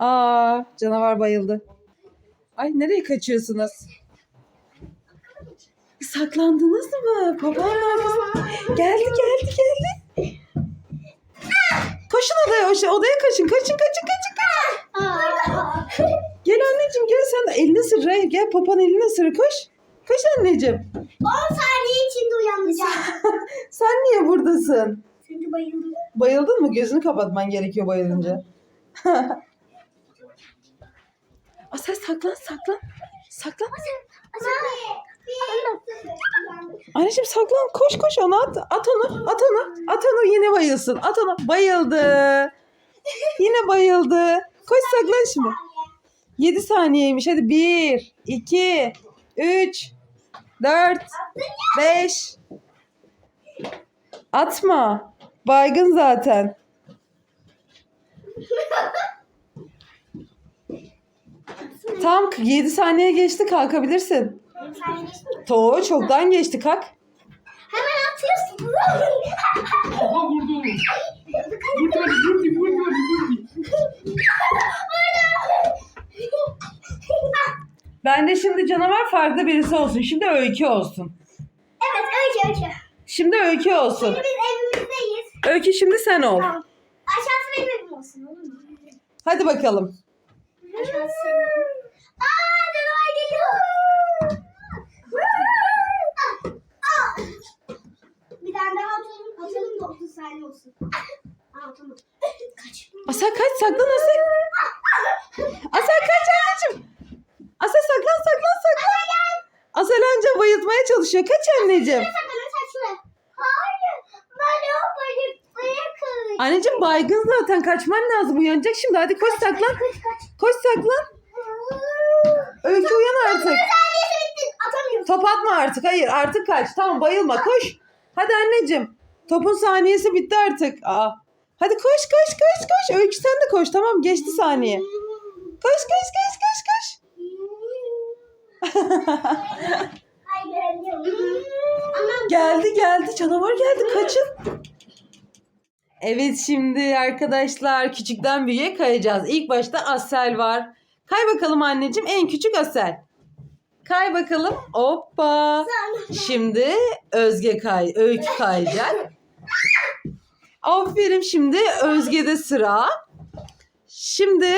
Aa, canavar bayıldı. Ay nereye kaçıyorsunuz? Saklandınız mı? Papağanın arkasına. Geldi geldi geldi. Koşun odaya, oş- odaya kaçın. Kaçın kaçın kaçın kaçın. Gel anneciğim gel sen de elini ısır. Hayır, gel papan elini ısır. Koş. Koş anneciğim. 10 saniye içinde uyanacağım. Sen niye buradasın? Çünkü bayıldım. Bayıldın mı? Gözünü kapatman gerekiyor bayılınca. Aa, sen saklan saklan. Saklan. Anneciğim saklan. Koş koş onu at. At onu. At onu. At onu yine bayılsın. At onu. Bayıldı. Yine bayıldı. Koş saklan şimdi. 7 saniyeymiş. Hadi 1, 2, 3, 4, 5. Atma. Baygın zaten. Tam 7 saniye geçti kalkabilirsin. To çoktan geçti kalk. Hemen atıyorsun. Aha vurdu. Vurdu hadi vurdu vurdu. Ben de şimdi canavar farklı birisi olsun. Şimdi öykü olsun. evet öykü öykü. Şimdi öykü olsun. Şimdi biz evimizdeyiz. Öykü şimdi sen ol. Tamam. Aşağısı benim evim olsun olur mu? Hadi bakalım. Aşağısı senin. Aa canavar geliyor. Aa. Bir tane daha atalım. Atalım da 30 saniye olsun. Aa tamam. Kaç. Asel kaç saklan Asel. Asel kaç anneciğim. Asel saklan saklan saklan. Asel anca bayıltmaya çalışıyor. Kaç anneciğim. Anneciğim baygın zaten kaçman lazım. Uyanacak şimdi. Hadi koş saklan. Kaç kaç. Koş saklan. Öykü uyan artık. Top atma artık. Hayır artık kaç. Tamam bayılma koş. Hadi anneciğim. Topun saniyesi bitti artık. Aa. Hadi koş koş koş koş. Öykü sen de koş. Tamam geçti saniye. Koş koş koş koş koş. Geldi geldi. Canavar geldi. Kaçın. Evet şimdi arkadaşlar küçükten büyüğe kayacağız. İlk başta Asel var. Kay bakalım anneciğim. En küçük Asel. Kay bakalım. Hoppa. Şimdi Özge kay, Öykü kayacak. Aferin şimdi Özge'de sıra. Şimdi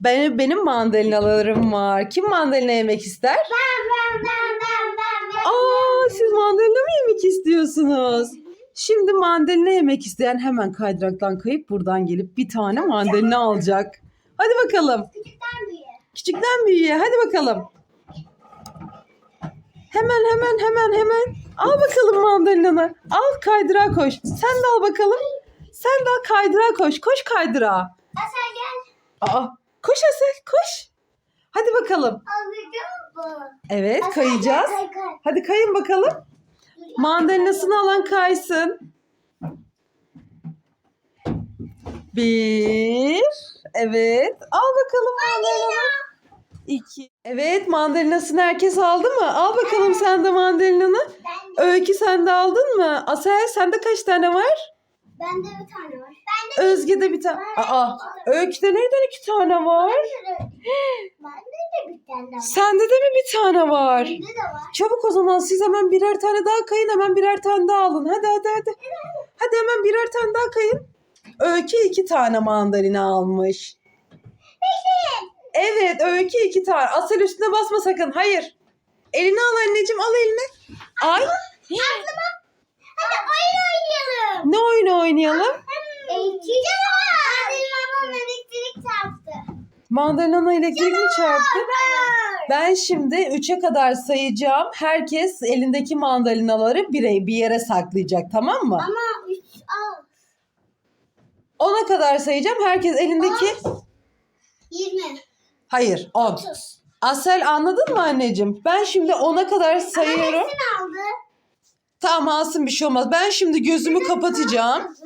benim, benim mandalinalarım var. Kim mandalina yemek ister? ben ben ben ben ben ben. Aa siz mandalina mı yemek istiyorsunuz? Şimdi mandalina yemek isteyen hemen kaydıraktan kayıp buradan gelip bir tane mandalina alacak. Hadi bakalım. Küçükten büyüğe. Küçükten büyüğe hadi bakalım. Hemen hemen hemen hemen. Al bakalım mandalinanı. Al kaydıra koş. Sen de al bakalım. Sen de al kaydıra koş. Koş kaydıra. Asel gel. Aa, koş Asel koş. Hadi bakalım. Alacağım Evet Asel kayacağız. Gel, kay, kay. Hadi kayın bakalım. Mandalinasını alan kaysın. Bir. Evet. Al bakalım mandalinanı. 2. Evet mandalinasını herkes aldı mı? Al bakalım sen de mandalinanı. Ben de. Öykü sen de aldın mı? Asel sende kaç tane var? Bende bir tane var. Ben de Özge de bir tane. Aa, Öykü'de nereden iki tane var? Bende de bir tane var. Sende de mi bir tane var? Bende de var. Çabuk o zaman siz hemen birer tane daha kayın. Hemen birer tane daha alın. Hadi hadi hadi. Hadi hemen birer tane daha kayın. Öykü iki tane mandalina almış. Evet Öykü iki tane. Asel üstüne basma sakın. Hayır. Elini al anneciğim al elini. Ay. Aklıma. Hadi oyun oynayalım. Ne oyunu oynayalım? Babam elektrik çarptı. Mandalina elektrik mi çarptı? Ben şimdi 3'e kadar sayacağım. Herkes elindeki mandalinaları birey bir yere saklayacak tamam mı? Ama üç al. 10'a kadar sayacağım. Herkes elindeki... 20. Hayır 10. 30. Asel anladın mı anneciğim? Ben şimdi 10'a kadar sayıyorum. Hepsini aldı. Tamam alsın bir şey olmaz. Ben şimdi gözümü kapatacağım.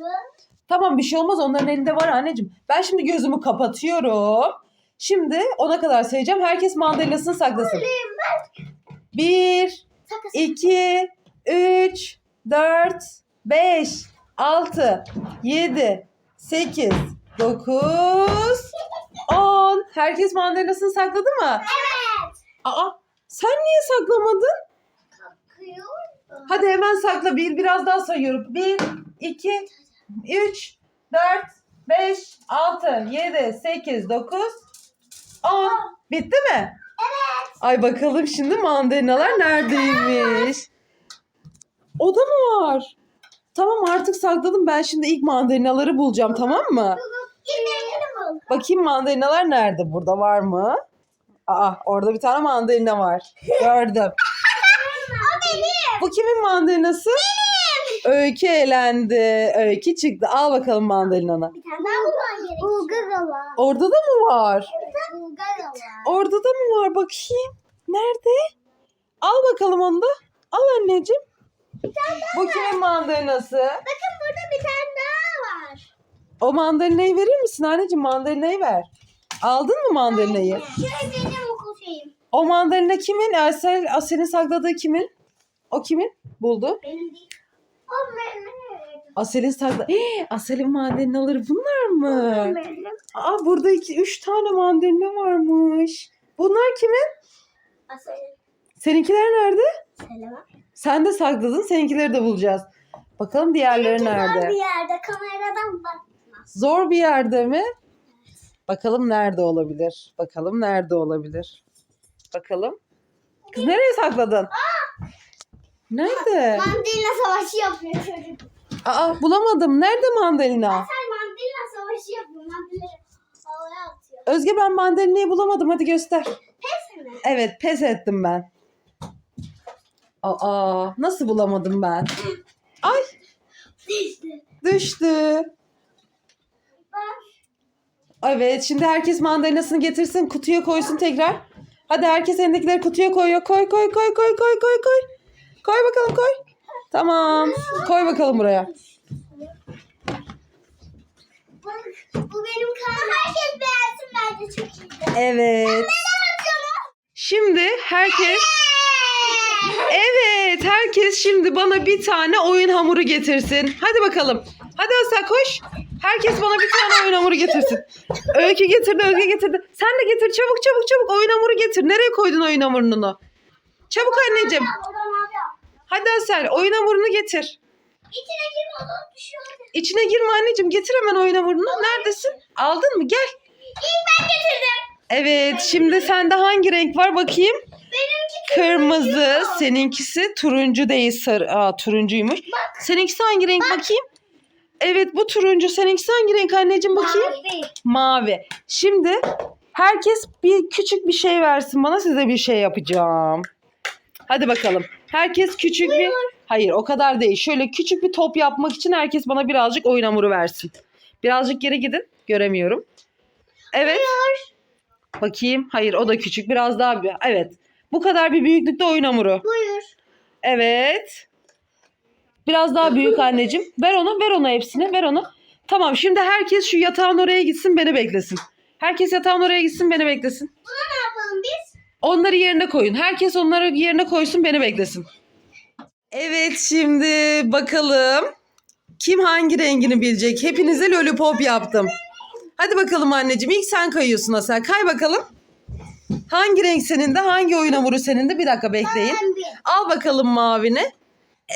Tamam bir şey olmaz onların elinde var anneciğim. Ben şimdi gözümü kapatıyorum. Şimdi 10'a kadar sayacağım. Herkes mandalinasını saklasın. 1, Sakız. 2, 3, 4, 5, 6, 7, 8, 9. Herkes mandalinasını sakladı mı? Evet. Aa sen niye saklamadın? Kalkıyor. Hadi hemen sakla. Bir biraz daha sayıyorum. Bir, iki, üç, dört, beş, altı, yedi, sekiz, dokuz, on. Bitti mi? Evet. Ay bakalım şimdi mandalinalar neredeymiş? O da mı var? Tamam artık sakladım. Ben şimdi ilk mandalinaları bulacağım tamam mı? Bakayım mandalinalar nerede? Burada var mı? Aa orada bir tane mandalina var. Gördüm. O benim. Bu kimin mandalinası? Öykü elendi. Öykü çıktı. Al bakalım mandalinanı. Bir tane daha bulman gerekiyor. Bulgar. Orada da mı var? Bulgar. Orada da mı var? Bakayım. Nerede? Al bakalım onu da. Al anneciğim. Bu kimin mandalinası? Bakın burada bir tane daha. O mandalinayı verir misin anneciğim? Mandalinayı ver. Aldın mı mandalinayı? Şöyle benim okul şeyim. O mandalina kimin? Asel, Asel'in sakladığı kimin? O kimin? Buldu. Benim değil. O benim. Asel'in sakladığı... Asel'in mandalinaları bunlar mı? Benim. Aa burada iki, üç tane mandalina varmış. Bunlar kimin? Asıl. Seninkiler nerede? Selam. Sen de sakladın. Seninkileri de bulacağız. Bakalım diğerleri Zor nerede? bir yerde kameradan bakmaz. Zor bir yerde mi? Bakalım nerede olabilir? Bakalım nerede olabilir? Bakalım. Kız nereye sakladın? Nerede? Mandalina savaşı yapıyor çocuk. Aa bulamadım. Nerede mandalina? Sen mandalina savaşı yapıyor. Mandalina havaya atıyor. Özge ben mandalinayı bulamadım. Hadi göster. Pes mi? Evet pes ettim ben. Aa nasıl bulamadım ben? Ay İşte. düştü. Evet şimdi herkes mandalinasını getirsin kutuya koysun tekrar. Hadi herkes elindekileri kutuya koyuyor. Koy koy koy koy koy koy koy. Koy bakalım koy. Tamam. Koy bakalım buraya. Bu benim kanalım. Herkes beğensin bence çok iyi. Evet. Şimdi herkes Evet herkes şimdi bana bir tane oyun hamuru getirsin. Hadi bakalım. Hadi Asya koş. Herkes bana bir tane oyun hamuru getirsin. Öykü getirdi, Öykü getirdi. Sen de getir çabuk çabuk çabuk oyun hamuru getir. Nereye koydun oyun hamurunu? Çabuk anneciğim. Hadi Asel oyun hamurunu getir. İçine girme o zaman düşüyor. İçine girme anneciğim. Getir hemen oyun hamurunu. Neredesin? Aldın mı? Gel. İlk ben getirdim. Evet şimdi sende hangi renk var bakayım. Benimki Kırmızı, seninkisi turuncu değil sarı. Aa turuncuymuş. Seninkisi hangi renk bakayım? Evet bu turuncu. Seninkisi hangi renk anneciğim bakayım? Mavi. Mavi. Şimdi herkes bir küçük bir şey versin bana size bir şey yapacağım. Hadi bakalım. Herkes küçük bir Hayır o kadar değil. Şöyle küçük bir top yapmak için herkes bana birazcık oyun hamuru versin. Birazcık geri gidin. Göremiyorum. Evet. Bakayım. Hayır o da küçük. Biraz daha bir. Evet. Bu kadar bir büyüklükte oyun hamuru. Buyur. Evet. Biraz daha büyük anneciğim. Ver onu, ver onu hepsini, ver onu. Tamam, şimdi herkes şu yatağın oraya gitsin, beni beklesin. Herkes yatağın oraya gitsin, beni beklesin. Buna ne yapalım biz? Onları yerine koyun. Herkes onları yerine koysun, beni beklesin. Evet, şimdi bakalım. Kim hangi rengini bilecek? Hepinize lollipop yaptım. Hadi bakalım anneciğim. İlk sen kayıyorsun Asel. Kay bakalım. Hangi renk senin de? Hangi oyun hamuru senin de? Bir dakika bekleyin. Al bakalım mavini.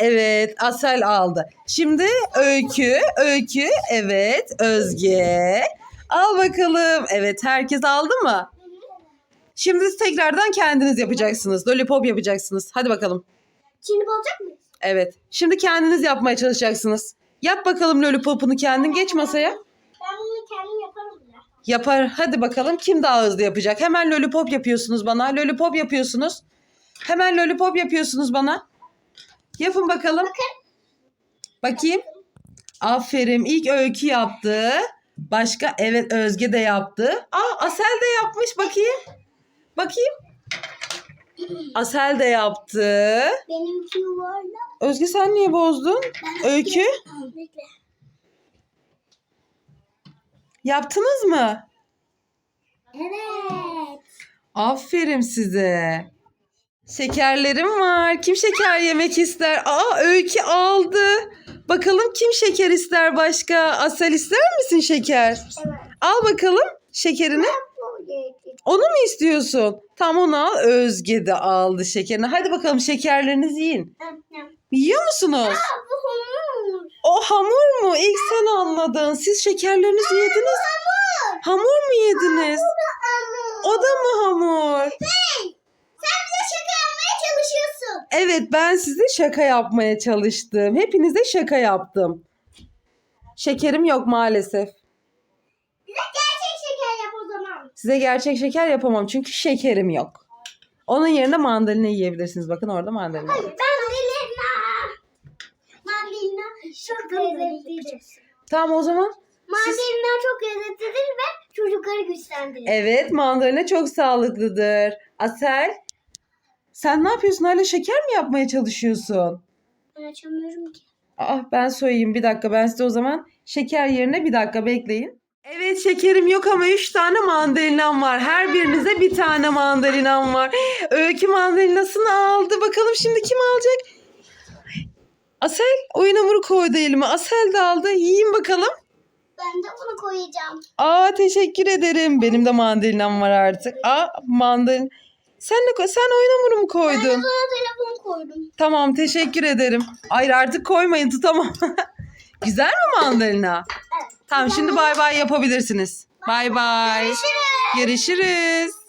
Evet, Asel aldı. Şimdi Öykü, Öykü, evet, Özge. Al bakalım. Evet, herkes aldı mı? Şimdi siz tekrardan kendiniz yapacaksınız. Lollipop yapacaksınız. Hadi bakalım. Şimdi olacak mı? Evet. Şimdi kendiniz yapmaya çalışacaksınız. Yap bakalım lollipopunu kendin. Geç masaya. Ben bunu kendim yaparım bile. Yapar. Hadi bakalım kim daha hızlı yapacak. Hemen lollipop yapıyorsunuz bana. Lollipop yapıyorsunuz. Hemen lollipop yapıyorsunuz bana. Yapın bakalım. Bakayım. Aferin. İlk Öykü yaptı. Başka evet Özge de yaptı. Aa Asel de yapmış. Bakayım. Bakayım. Asel de yaptı. Benimki yuvarlak. Özge sen niye bozdun? Öykü Bekle. yaptınız mı? Evet. Aferin size. Şekerlerim var. Kim şeker yemek ister? Aa Öykü aldı. Bakalım kim şeker ister başka? Asel ister misin şeker? Evet. Al bakalım şekerini. Onu mu istiyorsun? Tam onu al. Özge de aldı şekerini. Hadi bakalım şekerlerinizi yiyin. Yiyor musunuz? O hamur mu? İlk sen anladın. Siz şekerlerinizi yediniz. Hamur mu yediniz? O da mı hamur? Sen bize şaka yapmaya çalışıyorsun. Evet ben size şaka yapmaya çalıştım. Hepinize şaka yaptım. Şekerim yok maalesef. Bize gerçek şeker yap o zaman. Size gerçek şeker yapamam çünkü şekerim yok. Onun yerine mandalina yiyebilirsiniz. Bakın orada mandalina var. Mandalina. Mandalina çok lezzetlidir. Tamam o zaman. Mandalina çok lezzetlidir ve çocukları güçlendirir. Evet mandalina çok sağlıklıdır. Asel sen ne yapıyorsun? Hala şeker mi yapmaya çalışıyorsun? Ben açamıyorum ki. Aa, ben soyayım bir dakika. Ben size o zaman şeker yerine bir dakika bekleyin. Evet şekerim yok ama 3 tane mandalinam var. Her birinize bir tane mandalinam var. Öykü mandalinasını aldı. Bakalım şimdi kim alacak? Asel oyun hamuru koydu elime. Asel de aldı. Yiyin bakalım. Ben de bunu koyacağım. Aa teşekkür ederim. Benim de mandalinam var artık. Aa mandalin. Sen koy- sen oyun hamuru mu Ben koydun? sana telefon koydum. Tamam teşekkür ederim. Hayır artık koymayın tutamam. Güzel mi mandalina? Evet. Tamam şimdi bay bay yapabilirsiniz. Bay bay. Görüşürüz. Görüşürüz.